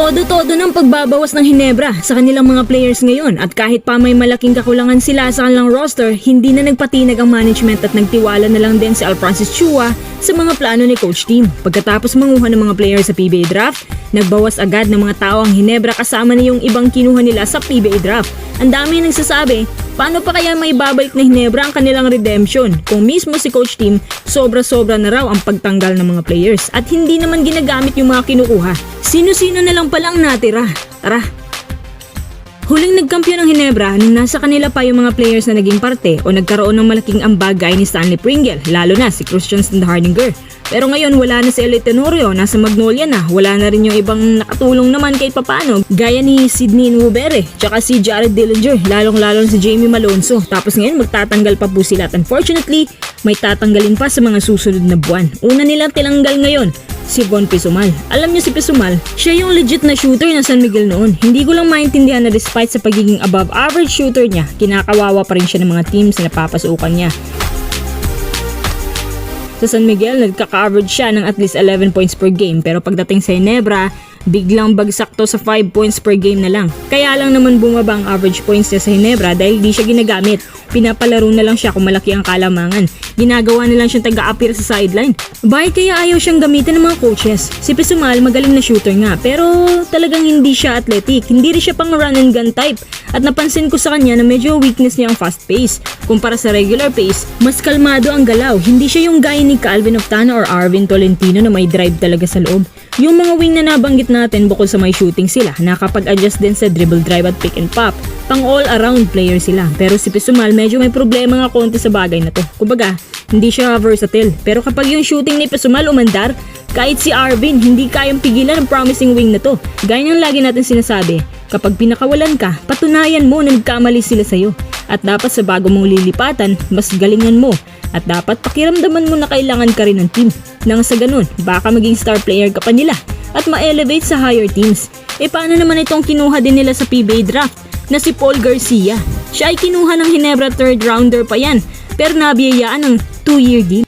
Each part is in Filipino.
Todo-todo ng pagbabawas ng Hinebra sa kanilang mga players ngayon at kahit pa may malaking kakulangan sila sa kanilang roster, hindi na nagpatinag ang management at nagtiwala na lang din si Alfrancis Chua sa mga plano ni Coach Team. Pagkatapos manguha ng mga players sa PBA Draft, nagbawas agad ng mga tao ang Hinebra kasama na yung ibang kinuha nila sa PBA Draft. Ang dami nagsasabi, paano pa kaya may babalik na Hinebra ang kanilang redemption kung mismo si Coach Team sobra-sobra na raw ang pagtanggal ng mga players at hindi naman ginagamit yung mga kinukuha. Sino-sino na lang pala ang natira. Tara, Huling nagkampiyon ng Hinebra nung nasa kanila pa yung mga players na naging parte o nagkaroon ng malaking ambag gaya ni Stanley Pringle, lalo na si Christian Hardinger. Pero ngayon wala na si Elite Tenorio, nasa Magnolia na, wala na rin yung ibang nakatulong naman kahit papano, gaya ni Sidney Nwubere, tsaka si Jared Dillinger, lalong-lalo si Jamie Malonzo. Tapos ngayon magtatanggal pa po sila at unfortunately, may tatanggalin pa sa mga susunod na buwan. Una nilang tilanggal ngayon, si Von Pisumal. Alam niyo si Pisumal, siya yung legit na shooter ng San Miguel noon. Hindi ko lang maintindihan na despite sa pagiging above average shooter niya, kinakawawa pa rin siya ng mga teams na napapasukan niya. Sa San Miguel, nagkaka-average siya ng at least 11 points per game pero pagdating sa Ginebra, biglang bagsak to sa 5 points per game na lang. Kaya lang naman bumaba ang average points niya sa Ginebra dahil di siya ginagamit. Pinapalaro na lang siya kung malaki ang kalamangan. Ginagawa na lang siyang taga-appear sa sideline. Bakit kaya ayaw siyang gamitin ng mga coaches? Si Pisumal magaling na shooter nga pero talagang hindi siya athletic. Hindi rin siya pang run and gun type. At napansin ko sa kanya na medyo weakness niya ang fast pace. Kumpara sa regular pace, mas kalmado ang galaw. Hindi siya yung gaya ni Calvin Oftana or Arvin Tolentino na may drive talaga sa loob. Yung mga wing na nabanggit natin bukod sa may shooting sila, nakapag-adjust din sa dribble drive at pick and pop. Pang all-around player sila. Pero si Pisumal medyo may problema nga konti sa bagay na to. Kumbaga, hindi siya versatile. Pero kapag yung shooting ni Pisumal umandar, kahit si Arvin, hindi kayang pigilan ang promising wing na to. Gaya ng lagi natin sinasabi, kapag pinakawalan ka, patunayan mo na nagkamali sila sa'yo. At dapat sa bago mong lilipatan, mas galingan mo. At dapat pakiramdaman mo na kailangan ka rin ng team. Nang sa ganun, baka maging star player ka pa nila at ma-elevate sa higher teams. E paano naman itong kinuha din nila sa PBA draft na si Paul Garcia? Siya ay kinuha ng Hinebra third rounder pa yan pero nabiyayaan ng 2-year deal.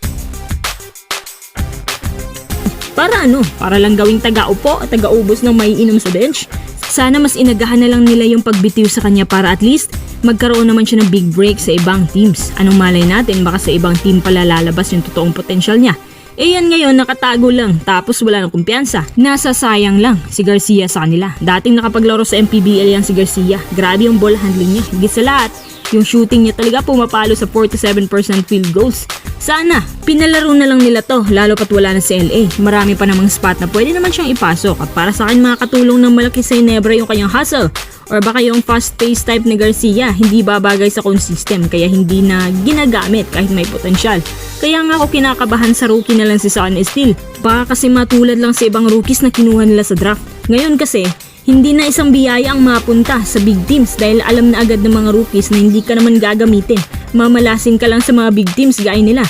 Para ano? Para lang gawing taga-upo at taga-ubos ng maiinom sa bench? Sana mas inagahan na lang nila yung pagbitiw sa kanya para at least magkaroon naman siya ng big break sa ibang teams. Anong malay natin baka sa ibang team pala lalabas yung totoong potensyal niya. Eh yan ngayon nakatago lang tapos wala ng kumpiyansa. Nasa sayang lang si Garcia sa kanila. Dating nakapaglaro sa MPBL yan si Garcia. Grabe yung ball handling niya. Higit sa lahat, yung shooting niya talaga pumapalo sa 47% field goals. Sana, pinalaro na lang nila to, lalo pat wala na si LA. Marami pa namang spot na pwede naman siyang ipasok at para sa akin makakatulong ng malaki sa Inebra yung kanyang hustle. Or baka yung fast-paced type ni Garcia, hindi babagay sa cone system kaya hindi na ginagamit kahit may potensyal. Kaya nga ako kinakabahan sa rookie na lang si Son Steel. Baka kasi matulad lang sa ibang rookies na kinuha nila sa draft. Ngayon kasi, hindi na isang biyaya ang mapunta sa big teams dahil alam na agad ng mga rookies na hindi ka naman gagamitin. Mamalasin ka lang sa mga big teams gaya nila.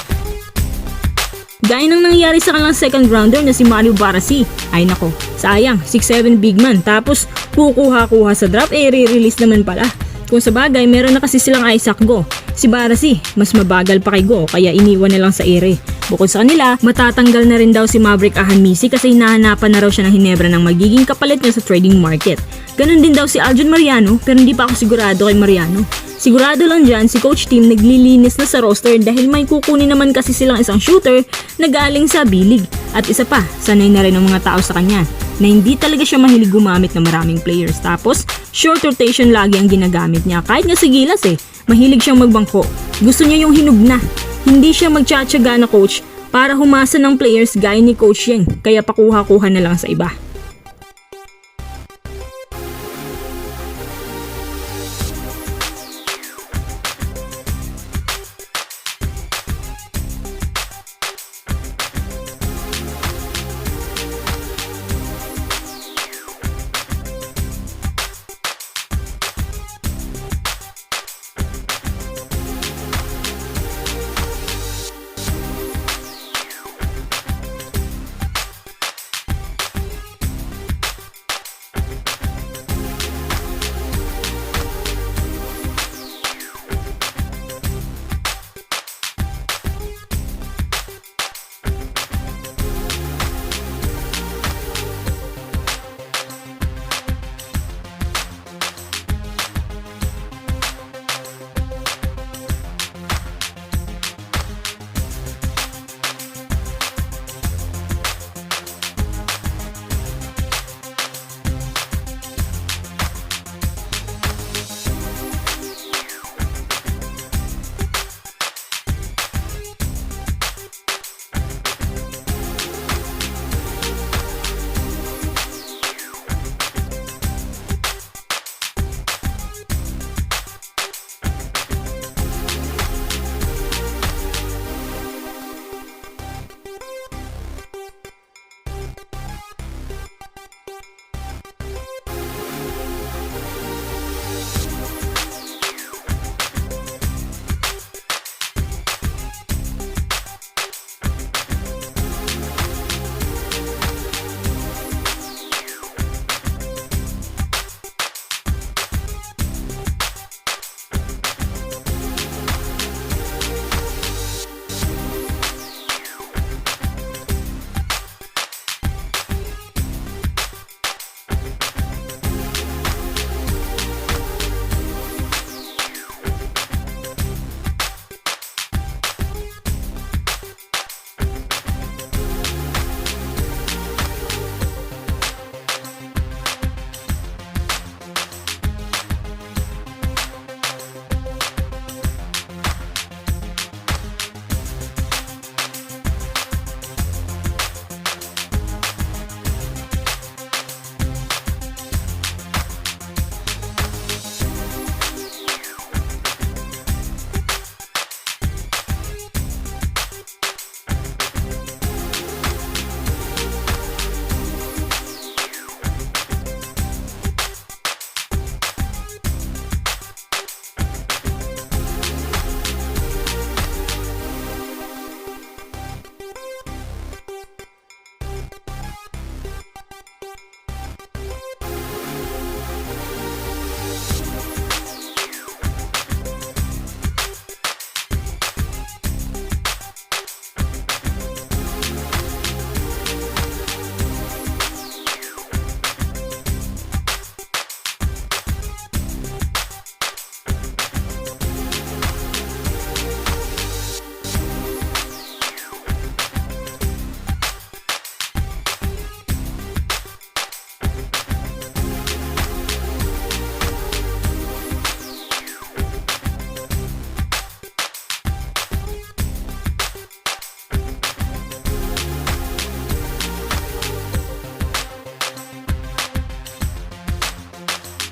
Gaya ng nangyari sa kanilang second rounder na si Mario Barasi. Ay nako, sayang, 6'7 big man tapos kukuha-kuha sa draft eh re-release naman pala. Kung sa bagay, meron na kasi silang Isaac Go. Si Barasi, mas mabagal pa kay Go kaya iniwan na lang sa ere. Bukod sa kanila, matatanggal na rin daw si Maverick Ahanmisi kasi hinahanapan na raw siya ng Hinebra ng magiging kapalit niya sa trading market. Ganon din daw si Aljon Mariano pero hindi pa ako sigurado kay Mariano. Sigurado lang dyan si coach team naglilinis na sa roster dahil may kukunin naman kasi silang isang shooter na galing sa bilig. At isa pa, sanay na rin ang mga tao sa kanya na hindi talaga siya mahilig gumamit ng maraming players. Tapos, short rotation lagi ang ginagamit niya. Kahit nga si Gilas eh, mahilig siyang magbangko. Gusto niya yung hinug na. Hindi siya magtsatsaga na coach para humasa ng players gaya ni Coach Yeng kaya pakuha-kuha na lang sa iba.